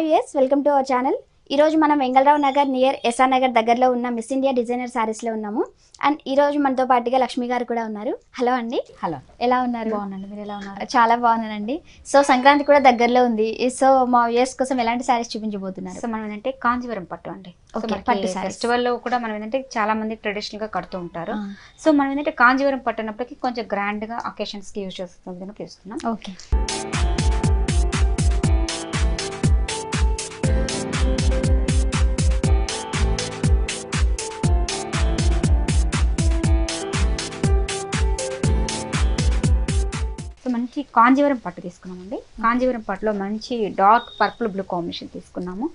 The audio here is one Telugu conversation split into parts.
హాయ్ ఎస్ వెల్కమ్ టు అవర్ ఛానల్ ఈరోజు మనం Vengal Rao Nagar near S R Nagar దగ్గరలో ఉన్న మిస్ ఇండియా డిజైనర్ శారీస్లో ఉన్నాము. అండ్ ఈరోజు మనతో పాటుగా లక్ష్మి గారు కూడా ఉన్నారు. హలో అండి. హలో ఎలా ఉన్నారు? బాగున్నాను. మీరు ఎలా ఉన్నారు? చాలా బాగున్నానండి. సో సంక్రాంతి కూడా దగ్గరలో ఉంది. సో మా వ్యూయర్స్ కోసం ఎలాంటి శారీస్ చూపించబోతున్నారు? సో మనం ఏంటంటే కాంజీవరం పట్టు అండి. పట్టు sarees. ఫెస్టివల్లో కూడా మనం ఏంటంటే చాలా మంది ట్రెడిషనల్గా కడుతూ ఉంటారు. సో మనం ఏంటంటే కాంజీవరం పట్టు అన్నప్పటికీ కొంచెం గ్రాండ్గా అకేషన్స్కి యూజ్ చేస్తున్న విధంగా తీస్తున్నాం ఓకే మంచి కాంజీవరం పట్టు తీసుకున్నామండి. కాంజీవరం పట్టులో మంచి డార్క్ పర్పుల్ బ్లూ కాంబినేషన్ తీసుకున్నాము.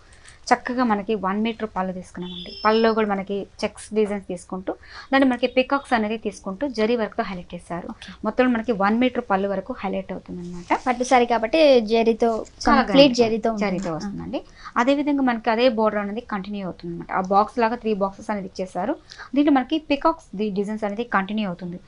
చక్కగా మనకి వన్ మీటర్ పళ్ళు తీసుకున్నామండి. పళ్ళలో కూడా మనకి చెక్స్ డిజైన్స్ తీసుకుంటూ దాన్ని మనకి పికాక్స్ అనేది తీసుకుంటూ జరీ వర్క్తో హైలైట్ చేశారు. మొత్తం మనకి వన్ మీటర్ పళ్ళు వరకు హైలైట్ అవుతుంది అనమాట పట్టు శారీ కాబట్టి జరీతో కంప్లీట్ జరీతో. జరీతో వస్తుందండి. అదే విధంగా మనకి అదే బోర్డర్ అనేది కంటిన్యూ అవుతుంది అనమాట ఆ బాక్స్ లాగా త్రీ బాక్సెస్ అనేది ఇచ్చేసారు దీంట్లో మనకి పికాక్స్ ది డిజైన్స్ అనేది కంటిన్యూ అవుతుంది.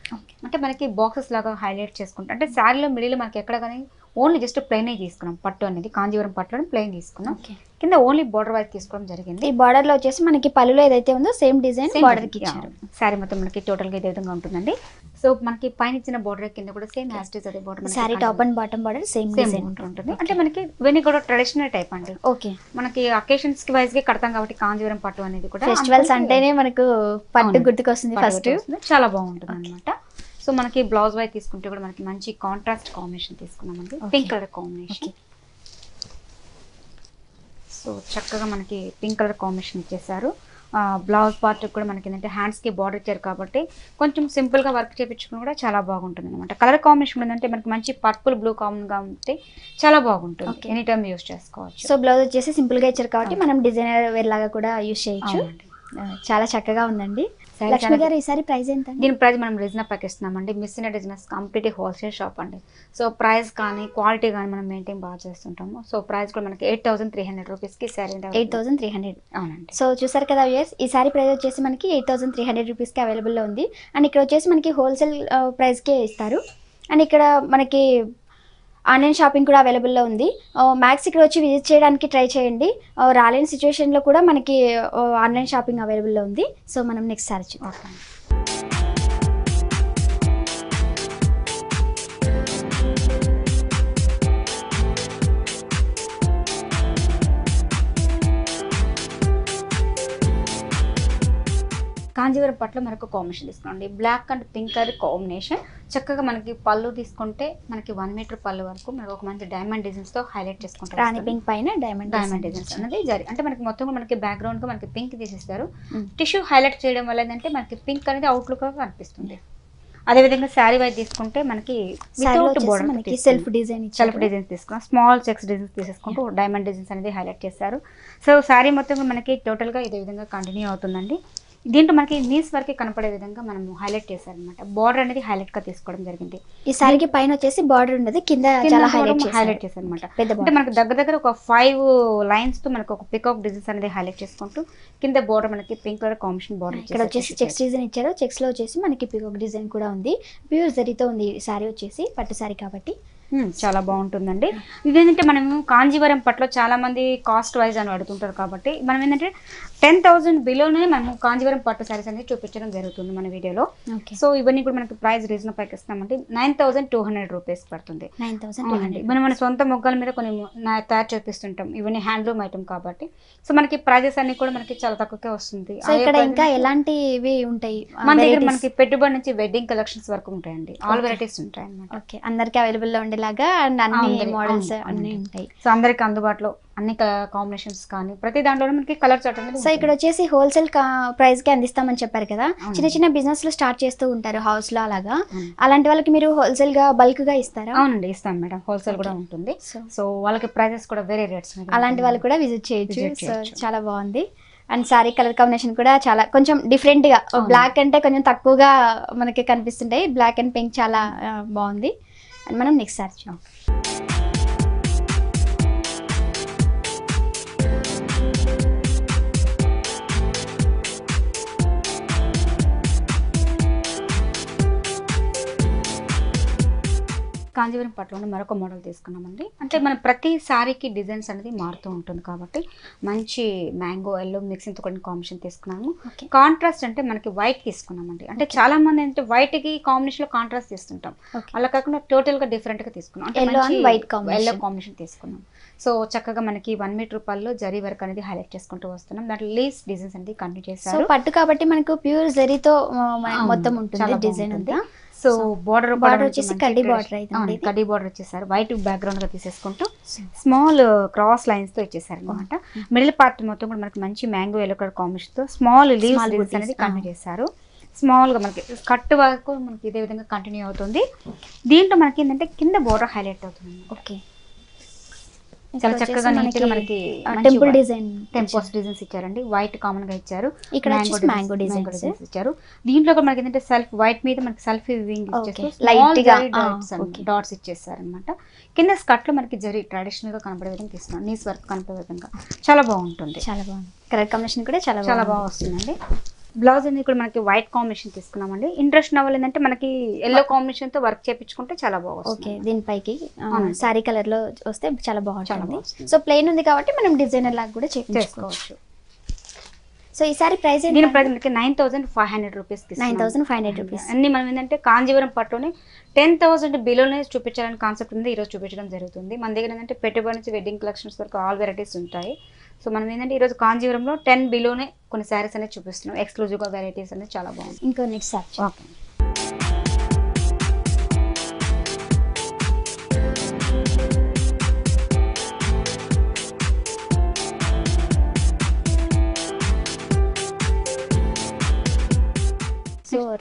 అంటే మనకి బాక్సెస్ లాగా హైలైట్ చేసుకుంటాం అంటే శారీలో మిడిల్ మనకి ఎక్కడ కానీ ఓన్లీ జస్ట్ ప్లెయిన్ తీసుకున్నాం. పట్టు అనేది కాంజీవరం పట్టులో ప్లెయిన్ తీసుకున్నాం. కింద ఓన్లీ బోర్డర్ వైజ్ తీసుకోవడం జరిగింది. ఈ బార్డర్లో వచ్చేసి మనకి పళ్ళులో ఏదైతే ఉందో సేమ్ డిజైన్ బార్డర్కి ఇచ్చారు. శారీ మొత్తం మనకి టోటల్గా ఇదే విధంగా ఉంటుందండి. సో మనకి పైన ఇచ్చిన బోర్డర్ కింద కూడా సేమ్ యాస్టీస్ అదే border sari top and bottom border same ఉంటుంది అంటే మనకి ఇవన్నీ కూడా ట్రెడిషనల్ టైప్ అండి. ఓకే మనకి అకేషన్స్కి వైజ్గా కడతాం కాబట్టి కాంజీవరం పట్టు అనేది కూడా ఫెస్టివల్స్ అంటేనే మనకు పట్టు. గుర్తుకొస్తుంది పట్టు ఫస్ట్. చాలా బాగుంటుంది అనమాట సో మనకి బ్లౌజ్ వైజ్ తీసుకుంటే కూడా మనకి మంచి కాంట్రాస్ట్ కాంబినేషన్ తీసుకున్నామండి. Pink colour combination. సో చక్కగా మనకి పింక్ కలర్ కాంబినేషన్ ఇచ్చేసారు బ్లౌజ్ పార్ట్ కూడా మనకి ఏంటంటే హ్యాండ్స్కి బార్డర్ ఇచ్చారు కాబట్టి కొంచెం సింపుల్గా వర్క్ చేయించుకుని కూడా చాలా బాగుంటుంది అనమాట కలర్ కాంబినేషన్ ఏంటంటే మనకి మంచి పర్పుల్ బ్లూ కామన్గా ఉంటే చాలా బాగుంటుంది. ఎనీ టైం యూస్ చేసుకోవచ్చు. సో బ్లౌజ్ వచ్చేసి సింపుల్గా ఇచ్చారు కాబట్టి మనం డిజైనర్ వేర్ లాగా కూడా యూజ్ చేయొచ్చు. చాలా చక్కగా ఉందండి. లక్ష్మి గారు ఈసారి ప్రైస్ ఎంత? దీని ప్రైస్ మనం ప్యాక్ ఇస్తున్నామండి miss in business complete wholesale shop అండి. సో ప్రైస్ కానీ క్వాలిటీ కానీ మనం మెయింటైన్ బాగా చేస్తుంటాము. సో ప్రైస్ కూడా మనకి ఎయిట్ థౌసండ్ త్రీ హండ్రెడ్ రూపీస్కి sorry eight thousand three hundred అవునండి. సో చూసారు కదా వ్యూయర్స్ ఈ సారీ ప్రైస్ వచ్చేసి మనకి ఎయిట్ థౌసండ్ త్రీ హండ్రెడ్ రూపీస్కి అవైలబుల్లో ఉంది. అండ్ ఇక్కడ వచ్చేసి మనకి హోల్సేల్ ప్రైస్కే ఇస్తారు. అండ్ ఇక్కడ మనకి ఆన్లైన్ షాపింగ్ కూడా అవైలబుల్లో ఉంది. మ్యాక్స్ ఇక్కడ వచ్చి విజిట్ చేయడానికి ట్రై చేయండి. రాలేని సిచ్యువేషన్లో కూడా మనకి ఆన్లైన్ షాపింగ్ అవైలబుల్లో ఉంది. సో మనం నెక్స్ట్ సారి ఓకే కాంజీవరం పట్ల మనకు కాంబినేషన్ తీసుకోండి. Black and pink colour combination చక్కగా మనకి పళ్ళు తీసుకుంటే మనకి వన్ మీటర్ పళ్ళు వరకు మనకు ఒక మంచి డైమండ్ డిజైన్స్తో హైలైట్ చేసుకుంటారు రాణి పింక్ పైన డైమండ్ డైమండ్ డిజైన్స్ అనేది జరి అంటే మనకి మొత్తం మనకి బ్యాక్గ్రౌండ్గా మనకి పింక్ తీసేస్తారు. టిష్యూ హైలైట్ చేయడం వల్ల ఏంటంటే మనకి పింక్ అనేది అవుట్లుక్గా కనిపిస్తుంది. అదే విధంగా శారీ వైజ్ తీసుకుంటే మనకి వితౌట్ బోర్డర్ మనకి సెల్ఫ్ డిజైన్ సెల్ఫ్ డిజైన్స్ తీసుకున్నాం స్మాల్ చెక్స్ డిజైన్స్ తీసేసుకుంటూ డైమండ్ డిజైన్స్ అనేది హైలైట్ చేశారు సో శారీ మొత్తం మనకి టోటల్గా ఇదే విధంగా కంటిన్యూ అవుతుందండి. దీంట్లో మనకి నీస్ వరకే కనపడే విధంగా మనం హైలైట్ చేశారనమాట బార్డర్ అనేది హైలైట్గా తీసుకోవడం జరిగింది. ఈ సారీకి పైన వచ్చేసి బార్డర్ ఉండదు కింద చాలా హైలైట్ హైలైట్ చేశారు. పెద్ద అంటే. మనకి దగ్గర దగ్గర ఒక ఫైవ్ లైన్స్తో మనకి ఒక పికాక్ డిజైన్స్ అనేది హైలైట్ చేసుకుంటూ కింద బోర్డర్ మనకి పింక్ కలర్ కాంబినేషన్ బోర్డర్ ఇక్కడ వచ్చేసి చెక్స్ డిజైన్ ఇచ్చారు. చెక్స్లో వచ్చేసి మనకి పికాక్ డిజైన్ కూడా ఉంది. ప్యూర్ జరీతో ఉంది ఈ సారీ వచ్చేసి పట్టు సారీ కాబట్టి. చాలా బాగుంటుందండి. ఇదేంటంటే మనము కాంజీవరం పట్లో చాలా మంది కాస్ట్ వైజ్ అని అడుగుతుంటారు కాబట్టి మనం ఏంటంటే టెన్ థౌసండ్ బిలోనే మనము కాంజీవరం పట్టు సారీస్ అనేది చూపించడం జరుగుతుంది మన వీడియోలో. సో ఇవన్నీ కూడా మనకి ప్రైస్ రీజనబుల్ ప్యాక్ ఇస్తామంటే nine thousand two hundred rupees పడుతుంది. నైన్ థౌసండ్ మనం మన సొంత మొగ్గల మీద కొన్ని తయారు చేపిస్తుంటాం. ఇవన్నీ హ్యాండ్లూమ్ ఐటమ్ కాబట్టి. సో మనకి ప్రైజెస్ అన్ని కూడా మనకి చాలా తక్కువకే వస్తుంది. ఇక్కడ ఇంకా ఎలాంటివి ఉంటాయి? మన దగ్గర? మనకి పెట్టుబడి నుంచి వెడ్డింగ్ కలెక్షన్స్ వరకు ఉంటాయండి. ఆల్. వెరైటీస్ ఉంటాయి అన్నమాట ఓకే. అందరికి అవైలబుల్లో ఉండేలాగా అండ్ అన్ని మోడల్స్ అన్ని. ఉంటాయి. సో అందరికి అందుబాటులో అన్ని కాంబినేషన్స్ కానీ ప్రతి దాంట్లోనే మనకి కలర్ చార్ట్ అనేది సో ఇక్కడ వచ్చేసి హోల్సేల్ ప్రైస్కి అందిస్తామని చెప్పారు కదా. చిన్న చిన్న బిజినెస్లో స్టార్ట్ చేస్తూ ఉంటారు హౌస్లో అలాగా. అలాంటి వాళ్ళకి మీరు హోల్సేల్గా బల్క్గా ఇస్తారా? అవునండి ఇస్తాం మేడం. హోల్సేల్ కూడా ఉంటుంది. సో వాళ్ళకి ప్రైజెస్ కూడా వేరే రేట్స్ అలాంటి వాళ్ళు కూడా విజిట్ చేయొచ్చు. సో. చాలా బాగుంది. అండ్ సారీ కలర్ కాంబినేషన్ కూడా చాలా కొంచెం డిఫరెంట్గా. బ్లాక్ అంటే కొంచెం తక్కువగా మనకి కనిపిస్తుంటాయి. బ్లాక్ అండ్ పింక్ చాలా బాగుంది. అని మనం నెక్స్ట్ సార్ చూద్దాం. కాంజీవరం పట్టులోనే మరొక మోడల్ తీసుకున్నామండి. అంటే మన ప్రతి సారీకి డిజైన్స్ అనేది మారుతూ ఉంటుంది కాబట్టి మంచి మ్యాంగో ఎల్లో మిక్సింగ్తో కొన్ని కాంబినేషన్ తీసుకున్నాము. కాంట్రాస్ట్ అంటే మనకి వైట్ తీసుకున్నామండి. అంటే చాలా మంది అంటే వైట్కి కాంబినేషన్లో కాంట్రాస్ట్ తీసుకుంటాం అలా కాకుండా టోటల్గా డిఫరెంట్గా తీసుకున్నాం. white combination. ఎల్లో కాంబినేషన్ తీసుకున్నాం. సో చక్కగా మనకి వన్ మీటర్ రూపాయల్లో జరీ వర్క్ అనేది హైలైట్ చేసుకుంటూ వస్తున్నాం. దాంట్లో లేస్ డిజైన్స్ అనేది కంటిన్యూ చేశారు. పట్టు కాబట్టి మనకు ప్యూర్ జరీతో మొత్తం ఉంటుంది డిజైన్. అంతా సో బోర్డర్ border వచ్చేసి కడ్డీ అవుతుంది ఇది. కడ్డీ బార్డర్ వచ్చేసారు. వైట్ బ్యాక్గ్రౌండ్గా తీసేసుకుంటూ స్మాల్ క్రాస్ లైన్స్తో ఇచ్చేసారు అనమాట మిడిల్ పార్ట్ మొత్తం కూడా మనకి మంచి మ్యాంగో ఎల్లో కలర్ కాంబినేషన్తో స్మాల్ లీవ్స్ డిజైన్స్ అనేది. కంటిన్యూ చేశారు. స్మాల్గా మనకి కట్ వరకు మనకి ఇదే విధంగా కంటిన్యూ అవుతుంది. దీంట్లో మనకి ఏంటంటే కింద బోర్డర్ హైలైట్ అవుతుంది. ఓకే చాలా చక్కగా నీట్గా మనకి టెంపుల్ డిజైన్ టెంపోస్ డిజైన్స్ ఇచ్చారండి. వైట్ కామన్గా ఇచ్చారు. ఇక్కడ designs. designs. ఇచ్చారు. దీంట్లో కూడా మనకి ఏంటంటే సెల్ఫ్ వైట్ మీద మనకి సెల్ఫ్ వివింగ్. Light గా. డాట్స్ ఇచ్చేసారు అనమాట కింద స్కర్ట్లో మనకి జరి ట్రెడిషనల్గా కనపడే విధంగా తీస్తున్నాం నీస్ వర్క్ కనపడే విధంగా. చాలా బాగుంటుంది. చాలా బాగుంది. కలర్ కాంబినేషన్ కూడా చాలా చాలా బాగా వస్తుందండి. బ్లౌజ్ అనేది కూడా మనకి వైట్ కాంబినేషన్ తీసుకున్నామండి. ఇంట్రెస్ట్ నవ్వాలి ఏంటంటే మనకి ఎల్లో కాంబినేషన్తో వర్క్ చేపించుకుంటే చాలా బాగా ఓకే దీనిపైకి. సారీ కలర్లో వస్తే చాలా బాగుంటుంది. సో ప్లెయిన్ ఉంది కాబట్టి మనం డిజైనర్ లాగా కూడా చేసుకోవచ్చు. సో ఈ sari price nine thousand five hundred rupees nine thousand five hundred rupees అన్ని మనం ఏంటంటే కాంజీవరం పట్టుని టెన్ థౌసండ్ బిలోనే చూపించాలని కాన్సెప్ట్ ఉంది. ఈరోజు చూపించడం జరుగుతుంది. మన దగ్గర ఏంటంటే పెట్టుబడి నుంచి వెడ్డింగ్ కలెక్షన్స్ వరకు ఆల్ వెరైటీస్ ఉంటాయి. సో మనం ఏంటంటే ఈరోజు కాంజీవరంలో టెన్ బిలోనే కొన్ని శారీస్ అనేది చూపిస్తున్నాం. ఎక్స్క్లూజివ్గా వెరైటీస్ అనేది చాలా బాగుంది ఇంకో నెక్స్ట్ సారీ ఓకే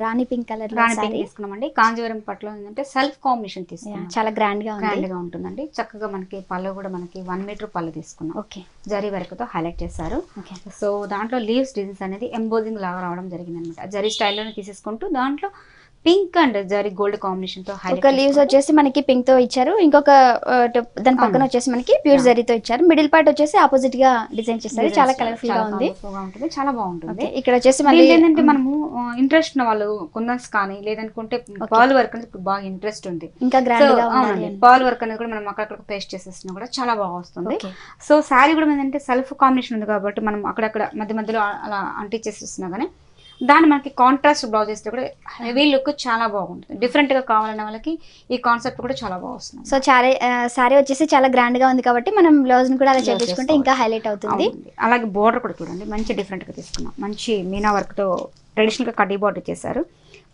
రాణి పింక్ కలర్ రాణి పింక్. తీసుకున్నామండి కాంజీవరం పట్టులో ఏంటంటే సెల్ఫ్ కాంబినేషన్ తీసుకున్నాం. చాలా గ్రాండ్గా గ్రాండ్గా ఉంటుందండి. చక్కగా మనకి పళ్ళు కూడా మనకి వన్ మీటర్ పళ్ళు తీసుకున్నాం. ఓకే. జరీ వర్క్తో హైలైట్ చేశారు. సో దాంట్లో లీవ్స్ డిజైన్స్ అనేది ఎంబోజింగ్ లాగా రావడం జరిగింది అనమాట జరీ స్టైల్లోనే తీసేసుకుంటూ దాంట్లో పింక్ అండ్ జరీ గోల్డ్ కాంబినేషన్తో ఒక లీవ్స్ వచ్చేసి మనకి పింక్తో ఇచ్చారు. ఇంకొక దాని పక్కన. వచ్చేసి మనకి ప్యూర్. జరీతో ఇచ్చారు. మిడిల్ పార్ట్ వచ్చేసి ఆపోజిట్గా డిజైన్ చేస్తారు చాలా కలర్ఫుల్గా ఉంది. ఉంటుంది. చాలా బాగుంటుంది. ఇక్కడ వచ్చేసి మళ్ళీ ఏంటంటే మనము ఇంట్రెస్ట్ ఉన్న వాళ్ళు కుందన్స్ కానీ లేదనుకుంటే పర్ల్ వర్క్ అనేది ఇప్పుడు బాగా ఇంట్రెస్ట్ ఉంది. ఇంకా గ్రాండ్. పర్ల్ వర్క్ అనేది కూడా మనం అక్కడక్కడ పేస్ట్ చేసేసినా కూడా చాలా బాగా వస్తుంది. సో శారీ కూడా ఏంటంటే సెల్ఫ్ కాంబినేషన్ ఉంది కాబట్టి మనం అక్కడక్కడ మధ్య మధ్యలో అలా అంటించేసిస్తున్నా కానీ దాన్ని మనకి కాంట్రాస్ట్ బ్లౌజ్ వేస్తే కూడా హెవీ లుక్ చాలా బాగుంటుంది. డిఫరెంట్గా కావాలన్న వాళ్ళకి ఈ కాన్సెప్ట్ కూడా చాలా బాగా వస్తుంది. సో చారీ సారీ వచ్చేసి చాలా గ్రాండ్గా ఉంది కాబట్టి మనం బ్లౌజ్ని కూడా అలా చేపించుకుంటే ఇంకా హైలైట్ అవుతుంది. అలాగే బోర్డర్ కూడా చూడండి. మంచి డిఫరెంట్గా తీసుకున్నాం. మంచి మీనా వర్క్తో ట్రెడిషనల్గా కడ్డీ బోర్డర్ చేశారు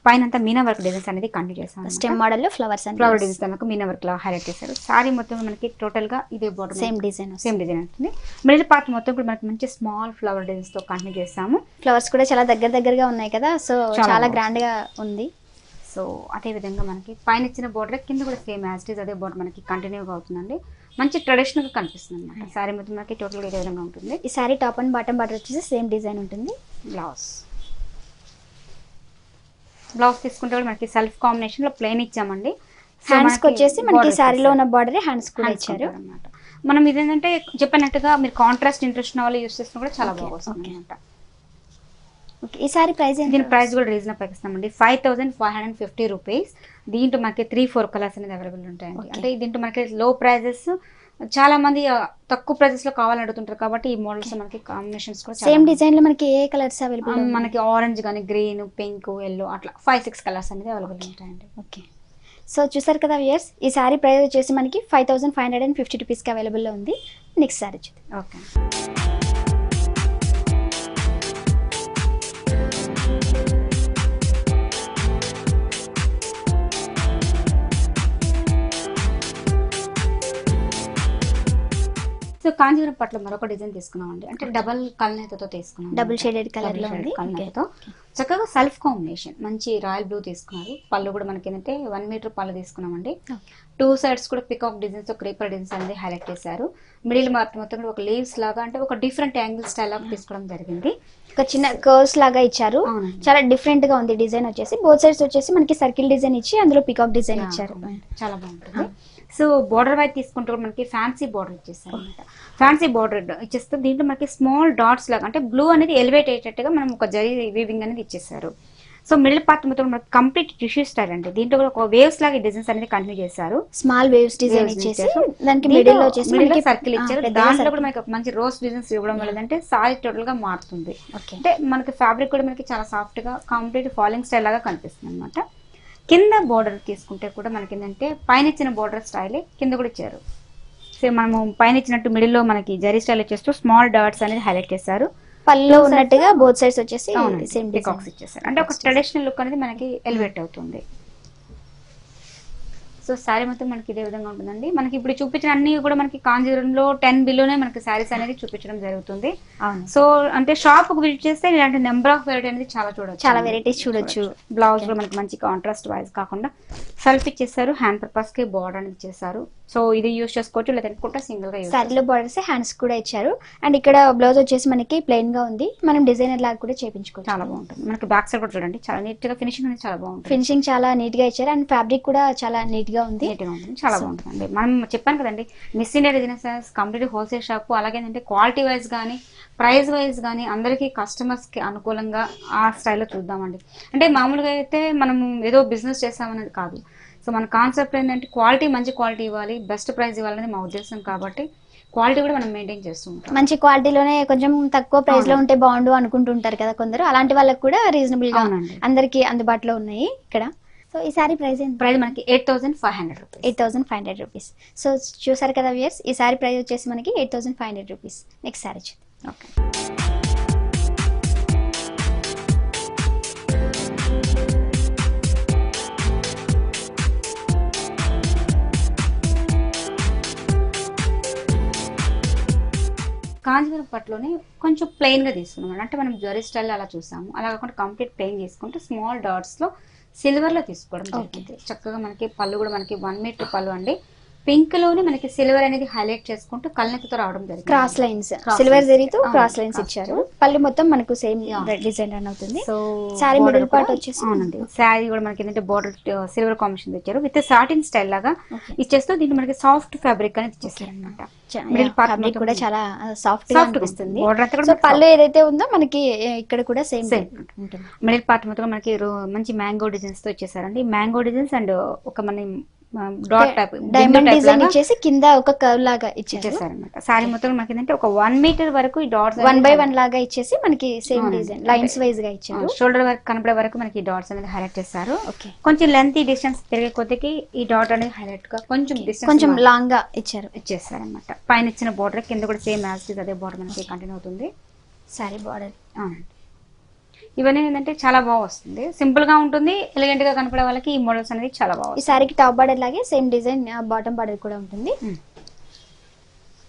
పైన మీనా వర్క్ డిజైన్స్ అనేది కంటిన్యూ చేశారు స్టెమ్ మోడల్లో ఫ్లవర్స్ ఫ్లవర్ డిజైన్స్ మనకు మీనా వర్క్ లా హైలైట్ చేశారు. సారీ మొత్తం మనకి టోటల్గా ఇదే border same design same design ఉంటుంది మిడిల్ పార్ట్ మొత్తం కూడా మనకి మంచి స్మాల్ ఫ్లవర్ డిజైన్స్తో కంటిన్యూ చేసాము ఫ్లవర్స్ కూడా చాలా దగ్గర దగ్గరగా ఉన్నాయి కదా సో చాలా. గ్రాండ్గా ఉంది. సో అదే విధంగా మనకి పైన ఇచ్చిన బోర్డర్ కింద కూడా సేమ్ యాజ్ ఇట్ ఈస్ అదే బోర్డర్ మనకి కంటిన్యూగా అవుతుందండి. మంచి ట్రెడిషనల్గా కనిపిస్తుంది అనమాట సారీ మొత్తం మనకి టోటల్ ఇదే విధంగా ఉంటుంది. ఈ sari top and bottom border వచ్చేసి సేమ్ డిజైన్ ఉంటుంది. బ్లౌజ్ బ్లౌజ్ తీసుకుంటే కూడా మనకి సెల్ఫ్ కాంబినేషన్లో ప్లెయిన్ ఇచ్చామండి. హ్యాండ్స్ వచ్చేసి మనకి సారీలో. ఉన్న బార్డర్ హ్యాండ్స్ కూడా ఇచ్చారు. అన్నమాట మనం ఇదేంటంటే చెప్పినట్టుగా మీరు కాంట్రాస్ట్ ఇంట్రెస్ట్ ఉన్న వాళ్ళు యూస్ చేసినా కూడా చాలా Okay, బాగా వస్తుంది. అనమాట ఈ సారీ ప్రైస్ దీని ప్రైస్ కూడా రీజనబుల్ ఇస్తామండి. Five thousand five hundred fifty rupees దీంట్లో మనకి త్రీ ఫోర్ కలర్స్ అనేది అవైలబుల్ ఉంటాయండి. అంటే దీంట్లో మనకి లో ప్రైజెస్ చాలా మంది ఆ, తక్కువ ప్రైజెస్లో కావాలని అడుగుతుంటారు కాబట్టి ఈ మోడల్స్ మనకి కాంబినేషన్స్ కూడా సేమ్. డిజైన్లో మనకి ఏ కలర్స్ అవైలబుల్ మనకి ఆరెంజ్ కానీ గ్రీన్ పింక్ ఎల్లో అట్లా ఫైవ్ సిక్స్ కలర్స్ అనేది అవైలబుల్ ఉంటాయండి. ఓకే సో చూసారు కదా వ్యూయర్స్ ఈ సారీ ప్రైస్ వచ్చేసి మనకి five thousand five hundred and fifty రూపీస్కి అవైలబుల్లో ఉంది. నెక్స్ట్ సారీ చూద్దాం. ఓకే సో కాంజీవరం పట్ల మరొక డిజైన్ తీసుకున్నామండి. అంటే డబల్ కల్నేతతో తీసుకున్నాం Double shaded colour లో ఉంది. కల్నేతతో. చక్కగా సెల్ఫ్ కాంబినేషన్. మంచి రాయల్ బ్లూ తీసుకున్నారు. పళ్ళు కూడా మనకి ఏంటంటే వన్ మీటర్ పళ్ళు తీసుకున్నామండి. టూ సైడ్స్ కూడా పికాక్ డిజైన్స్ క్రీపర్ డిజైన్స్ అనేది హైలైట్ చేశారు. మిడిల్ మార్క్ మొత్తం కూడా ఒక లీవ్స్ లాగా అంటే ఒక డిఫరెంట్ యాంగిల్ స్టైల్ లాగా తీసుకోవడం జరిగింది. ఒక చిన్న కర్వ్స్ లాగా ఇచ్చారు. చాలా డిఫరెంట్గా ఉంది డిజైన్ వచ్చేసి. బోత్ సైడ్స్ వచ్చేసి మనకి సర్కిల్ డిజైన్ ఇచ్చి అందులో పికాక్ డిజైన్ ఇచ్చారు. చాలా బాగుంటుంది. సో బోర్డర్ వైట్ తీసుకుంటే కూడా మనకి ఫ్యాన్సీ బోర్డర్ ఇచ్చేస్తారు అనమాట ఫ్యాన్సీ బోర్డర్ ఇచ్చేస్తే దీంట్లో మనకి స్మాల్ డాట్స్ లాగా అంటే బ్లూ అనేది ఎలివేట్ అయ్యేటట్టుగా మనం ఒక జరీ వీవింగ్ అనేది ఇచ్చేసారు సో మిడిల్ పార్ట్ మొత్తం కంప్లీట్ టిష్యూ స్టైల్ అండి. దీంట్లో కూడా ఒక వేవ్స్ లాగా డిజైన్స్ అనేది కంటిన్యూ చేశారు. స్మాల్ వేవ్స్ డిజైన్ ఇచ్చేసి. దానికి మిడిల్లో వచ్చేసి మనకి సర్కిల్ ఇచ్చారు. దాంట్లో. కూడా మనకి మంచి రోజ్ డిజైన్స్ ఇవ్వడం వల్ల అంటే సారీ టోటల్గా మారుతుంది. ఓకే. అంటే మనకి ఫ్యాబ్రిక్ కూడా మనకి చాలా సాఫ్ట్గా కంప్లీట్ ఫాలింగ్ స్టైల్ లాగా కనిపిస్తుంది అనమాట కింద బోర్డర్ తీసుకుంటే కూడా మనకి ఏంటంటే పైన ఇచ్చిన బోర్డర్ స్టైల్ కింద కూడా ఇచ్చారు. సో మనము పైన ఇచ్చినట్టు మిడిల్లో మనకి జరీ స్టైల్ వచ్చేస్తూ స్మాల్ డాట్స్ అనేది హైలైట్ చేశారు. పళ్ళు ఉన్నట్టుగా బోత్ సైడ్స్ వచ్చేసి సేమ్ ఇచ్చేసారు అంటే ఒక ట్రెడిషనల్ లుక్ అనేది మనకి ఎలివేట్ అవుతుంది. సో శారీ మొత్తం మనకి ఇదే విధంగా ఉంటుందండి. మనకి ఇప్పుడు చూపించిన అన్ని కూడా మనకి కాంజీవరంలో టెన్ బిలోనే మనకి శారీస్ అనేది చూపించడం జరుగుతుంది. సో అంటే షాప్కు విజిట్ చేస్తే ఇలాంటి నెంబర్ ఆఫ్ వెరైటీ అనేది చాలా చూడొచ్చు. చాలా varieties చూడొచ్చు. బ్లౌజ్లో మనకి మంచి కాంట్రాస్ట్ వైజ్ కాకుండా సెల్ఫ్ ఇచ్చేసారు హ్యాండ్ పర్పస్కి బార్డర్ అనేది ఇచ్చేసారు. సో ఇది యూస్ చేసుకోవచ్చు లేదంటే సింగిల్గా శారీలో బార్డర్స్ హ్యాండ్స్ కూడా ఇచ్చారు. అండ్ ఇక్కడ బ్లౌజ్ వచ్చేసి మనకి ప్లెయిన్గా ఉంది. మనం డిజైనర్ లాగా కూడా చేపించుకోవచ్చు. చాలా బాగుంటుంది. మనకి బ్యాక్ సైడ్ కూడా చూడండి. చాలా నీట్గా ఫినిషింగ్ అనేది చాలా బాగుంటుంది. ఫినిషింగ్ చాలా నీట్గా ఇచ్చారు. అండ్ ఫ్యాబ్రిక్ కూడా చాలా నీట్ గా ఉంది. నీట్గా ఉంటుంది చాలా బాగుంటుందండి. మనం చెప్పాను కదండి Miss India business complete wholesale shop అలాగే ఏంటంటే క్వాలిటీ వైజ్ కానీ ప్రైస్ వైజ్ కానీ అందరికీ customers కి అనుకూలంగా ఆ స్టైల్లో చూద్దామండి. అంటే మామూలుగా అయితే మనం ఏదో బిజినెస్ చేస్తామనేది కాదు. సో మన కాన్సెప్ట్ ఏంటంటే క్వాలిటీ మంచి క్వాలిటీ ఇవ్వాలి బెస్ట్ ప్రైస్ ఇవ్వాలనేది మా ఉద్దేశం కాబట్టి క్వాలిటీ కూడా మనం మెయింటైన్ చేస్తూ ఉంటాం. మంచి క్వాలిటీలోనే కొంచెం తక్కువ ప్రైస్లో. ఉంటే బాగుండు అనుకుంటుంటారు కదా కొందరు. అలాంటి వాళ్ళకి కూడా రీజనబుల్గా. అందరికి అందుబాటులో ఉన్నాయి ఇక్కడ. సో ఈ సారీ ప్రైస్ ప్రైస్ మనకి eight thousand five hundred rupees. Eight thousand five hundred rupees. So చూసారు కదా వ్యూయర్స్ ఈ సారీ ప్రైస్ వచ్చేసి మనకి eight thousand five hundred rupees. Next sari చూద్దాం. ఓకే. కాంజీవరం పట్టులోనే కొంచెం ప్లెయిన్గా తీసుకున్నాం. అంటే మనం జరీ స్టైల్ అలా చూసాము. అలా కాకుండా కంప్లీట్ ప్లెయిన్ తీసుకుంటే స్మాల్ డాట్స్ లో సిల్వర్లో తీసుకోవడం జరిగింది. చక్కగా మనకి పళ్ళు కూడా మనకి వన్ మీటర్ పళ్ళు అండి. పింక్లోనే మనకి సిల్వర్ అనేది హైలైట్ చేసుకుంటూ కళ్ళనెత్తుతో రావడం జరిగింది. Cross lines. సిల్వర్. జరీతో అవును, క్రాస్ లైన్స్ ఇచ్చారు. పళ్ళు మొత్తం మనకు సేమ్. డిజైన్ రన్ అవుతుంది. సో middle part కూడా- వచ్చేసి- అవునండి. శారీ కూడా మనకి ఏంటంటే బోర్డర్ సిల్వర్ కాంబినేషన్ ఇచ్చారు విత్ సాటిన్ స్టైల్ లాగా. ఇచ్చేస్తూ దీంట్లో మనకి సాఫ్ట్ ఫ్యాబ్రిక్ అనేది ఇచ్చేసారు అనమాట ఫ్యాబ్రిక్ మొత్తం కూడా చాలా సాఫ్ట్గా Soft గా అనిపిస్తుంది. border అంతా కూడా సో మనకి పళ్ళు ఏదైతే ఉందో మనకి ఇక్కడ కూడా సేమ్ మిడిల్ పార్ట్ మొత్తం మనకి మంచి మ్యాంగో డిజైన్స్తో ఇచ్చేసారండి. మ్యాంగో డిజైన్స్ అండ్ ఒక మన డాట్ టైప్ డైమండ్ డిజైన్ ఇచ్చేసి కింద ఒక కర్వ్ లాగా ఇచ్చారు. ఇచ్చేసారనమాట సారీ మొత్తం మనకి ఏంటంటే ఒక వన్ మీటర్ వరకు ఈ డాట్స్ వన్ బై వన్ లాగా ఇచ్చేసి మనకి సేమ్. డిజైన్ లైన్స్ వైజ్గా ఇచ్చారు. షోల్డర్ వరకు కనపడే వరకు మనకి డాట్స్ అనేది హైలైట్ చేస్తారు కొంచెం లెంత్ డిస్టెన్స్ పెరిగే కొద్దికి ఈ డాట్ అనేది హైలైట్గా కొంచెం డిస్టెన్స్ కొంచెం లాంగ్గా ఇచ్చారు. ఇచ్చేస్తారనమాట పైన ఇచ్చిన బోర్డర్ కింద కూడా సేమ్ యాజ్ అదే బోర్డర్ మనకి కంటిన్యూ అవుతుంది. సారీ బార్డర్ అవునండి. ఇవన్నీ ఏంటంటే చాలా బాగా వస్తుంది. సింపుల్గా ఉంటుంది ఎలిగెంట్గా కనపడే వాళ్ళకి ఈ మోడల్స్ అనేది చాలా బాగా ఈ సారీకి టాప్ బార్డర్ లాగే సేమ్ డిజైన్ బాటమ్ బార్డర్ కూడా ఉంటుంది.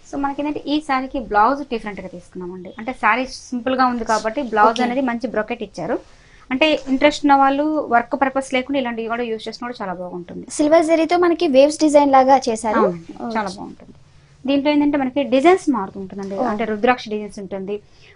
సో మనకి ఏంటంటే ఈ శారీకి బ్లౌజ్ డిఫరెంట్గా తీసుకున్నామండి. అంటే శారీ సింపుల్గా ఉంది కాబట్టి బ్లౌజ్. అనేది మంచి బ్రొకెట్ ఇచ్చారు. అంటే ఇంట్రెస్ట్ ఉన్న వాళ్ళు వర్క్ పర్పస్ లేకుండా ఇలాంటివి కూడా యూస్ చేసిన కూడా చాలా బాగుంటుంది. సిల్వర్ జరీతో మనకి వేవ్స్ డిజైన్ లాగా చేశారు. చాలా బాగుంటుంది. దీంట్లో ఏంటంటే మనకి డిజైన్స్ మారుతుంటుందండి. అంటే రుద్రాక్ష డిజైన్స్ ఉంటుంది.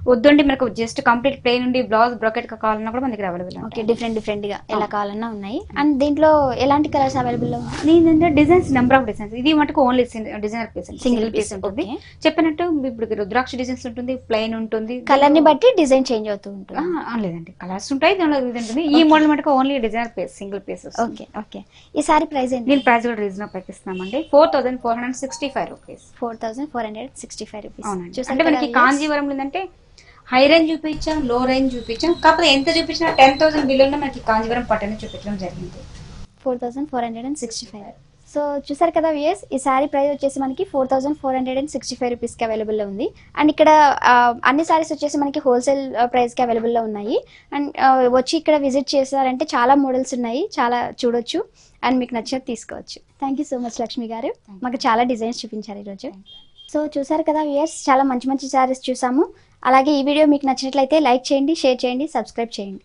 వద్దండి మనకు జస్ట్ కంప్లీట్ ప్లెయిన్ ఉండి బ్లౌజ్ బ్రొకెట్ కావాలన్నా కూడా మన దగ్గర అవైలబుల్ ఓకే డిఫరెంట్ డిఫరెంట్గా ఎలా కావాలన్నా ఉన్నాయి. అండ్ దీంట్లో ఎలాంటి కలర్స్ అవైలబుల్ ఏంటంటే డిజైన్స్ నెంబర్ ఆఫ్ డిజైన్స్ ఇది మటుకు only designer piece single piece ఉంటుంది. చెప్పినట్టు ఇప్పుడు రుద్రాక్ష డిజైన్స్ ఉంటుంది ప్లెయిన్ ఉంటుంది. కలర్ని బట్టి డిజైన్ చేంజ్ అవుతూ ఉంటుంది. లేదండి. కలర్స్ ఉంటాయి దానిలో ఇది ఉంటుంది. ఈ మోడల్ మటుకు only designer piece single piece okay okay. ఈ సారీ ప్రైస్ దీని ప్రైస్ కూడా reasonable పైకిస్తున్నామండి four thousand four hundred sixty five rupees four thousand four hundred sixty five rupees. అంటే మనకి కాంజీవరం ఏంటంటే హై రేంజ్ చూపించాం లో రేంజ్ చూపించాం. కాకపోతే ఎంత చూపించినా టెన్ థౌసండ్ బిలోనే మనకి కాంజీవరం పట్టని చూపించడం జరిగింది. Four thousand four hundred and sixty five. So చూసారు కదా వియర్స్ ఈ సారీ ప్రైస్ వచ్చేసి మనకి four thousand four hundred and sixty five రూపీస్కి అవైలబుల్లో ఉంది. అండ్ ఇక్కడ అన్ని సారీస్ వచ్చేసి మనకి హోల్సేల్ ప్రైస్కి అవైలబుల్లో ఉన్నాయి. అండ్ వచ్చి ఇక్కడ విజిట్ చేశారంటే చాలా మోడల్స్ ఉన్నాయి. చాలా చూడొచ్చు. అండ్ మీకు నచ్చేది తీసుకోవచ్చు. Thank you so much Lakshmi గారు. మాకు చాలా డిజైన్స్ చూపించారు ఈరోజు. సో చూసారు కదా వ్యూయర్స్ చాలా మంచి మంచి సారీస్ చూసాము. అలాగే ఈ వీడియో మీకు నచ్చినట్లయితే లైక్ చేయండి షేర్ చేయండి సబ్స్క్రైబ్ చేయండి.